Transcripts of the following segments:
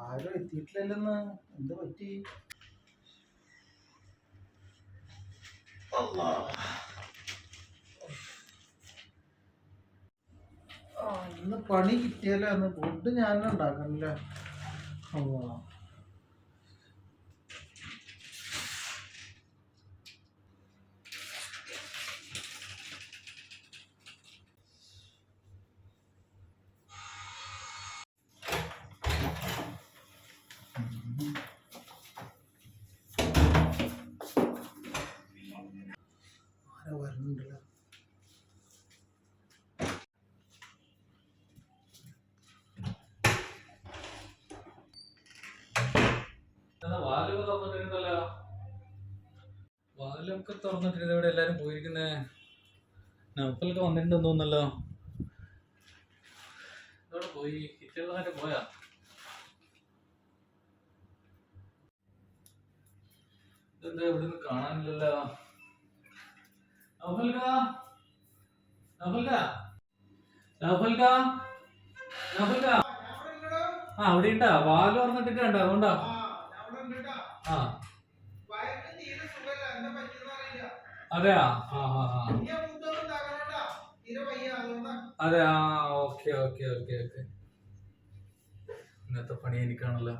ആരും എത്തിയിട്ടില്ലെന്ന് എന്ത് പറ്റി. ഇന്ന് പണി കിട്ടിയല്ലോ അന്ന് ഫുഡ് ഞാൻ ഉണ്ടാക്കണില്ല അല്ലാ. വാതിലൊക്കെ തുറന്നിട്ടിരുന്നല്ലോ വാതിലൊക്കെ തുറന്നിട്ടിരുന്ന ഇവിടെ എല്ലാരും പോയിരിക്കുന്നേ. നൗഫലൊക്കെ വന്നിട്ടുണ്ടെന്ന് തോന്നല്ലോ ഇവിടെ പോയി. കിച്ചണിലൊക്കെ പോയാ. ഇതെന്താ കാണാനില്ലല്ലോ? ആ അവിടെ ഉണ്ടാ വാൽ കണ്ട അതുകൊണ്ടാ. ആ. അതെയാ? ആ ആ ആ. അതെ ആ ഓക്കെ ഓക്കെ ഓക്കെ ഓക്കെ. ഇന്നത്തെ പണി എനിക്കാണല്ലോ.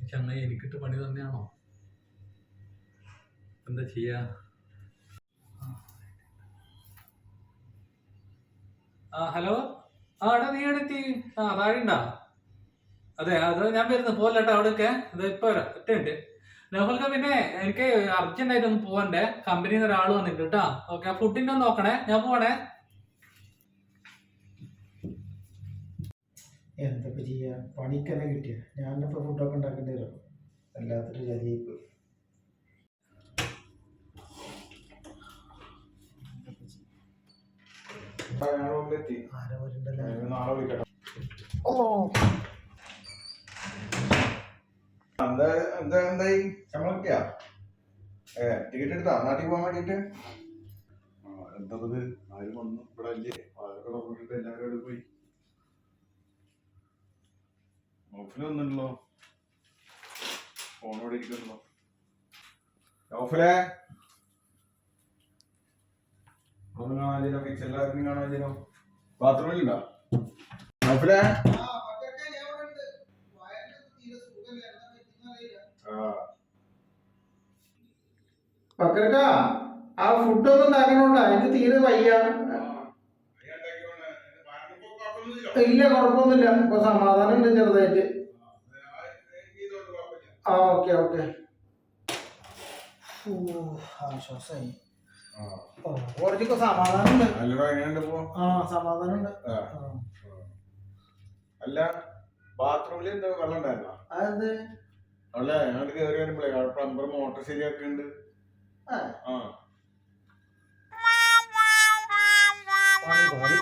ഈ ചങ്ങായി എനിക്കിട്ട് പണി തന്നെയാണോ? എന്താ ചെയ്യാ? ആ ഹലോ? ആ എടാ നീ എടുത്തി ആ താഴെ ഉണ്ടാ? അതെ അത് ഞാൻ വരുന്നു. പോലട്ടോ അവിടെയൊക്കെ. അത് ഇപ്പൊ വരാം. ഒറ്റ മിനിറ്റ്. പിന്നെ എനിക്ക് അർജന്റ് ആയിട്ട് ഒന്ന് പോവണ്ടേ? കമ്പനിയിൽ നിന്ന് ഒരാൾ വന്നിട്ട് കേട്ടോ ഓക്കെ ആ ഫുഡിന്റെ ഒന്ന് നോക്കണേ. ഞാൻ പോവണേ. എന്താ ചെയ്യാ? പണിക്കന്നെ കിട്ടിയ. ഞാനിപ്പോ ഫുഡൊക്കെ ഉണ്ടാക്കേണ്ടി വരും. വല്ലാത്തൊരു ചതിയിപ്പ് ആരോ വരുന്നുണ്ടല്ലോ ഞാൻ നാളെ വിളിക്കട്ടെ. ഓ. എന്താ എന്താ എന്തായി? ശമ്പളം കിട്ടിയാ? ഏ ടിക്കറ്റ് എടുത്താ? നാട്ടിൽ പോകാൻ വേണ്ടിട്ട്? എന്തത് ആരും വന്നു. ഇവിടെ അല്ലേ? അതൊക്കെ എല്ലാവരും അവിടെ പോയി. ഓഫിൽ വന്നിട്ടുണ്ടല്ലോ ഫോണോടെ ഇരിക്കുന്നല്ലോ ഓഫിലെ. ഒന്നും കാണാനില്ലോ കിച്ചണിലാരും കാണാനില്ലോ ബാത്റൂമിലുണ്ടോ? ഓഫിലെ ആ പക്കരക്ക ആ ഫുഡൊന്നും ഉണ്ടാക്കണോണ്ട എനിക്ക് തീരെ വയ്യ. ഇല്ല കുഴപ്പമൊന്നുമില്ല. ഇപ്പൊ സമാധാനം ഉണ്ട് ചെറുതായിട്ട്. ആ ഓക്കെ ഓക്കെ. ആശ്വാസമായി ഓ കുറച്ചൊക്കെ സമാധാനം ഉണ്ട് ആ സമാധാനം ഉണ്ട് അല്ല ബാത്റൂമിൽ എന്താ വെള്ളം ഉണ്ടായിരുന്നോ? അതെ അല്ല ഞങ്ങൾക്ക് കയറി വരുമ്പോഴേ അവിടെ പ്ലംബർ മോട്ടർ ശരിയാക്കുന്നുണ്ട് ആ. ആ പണി പണി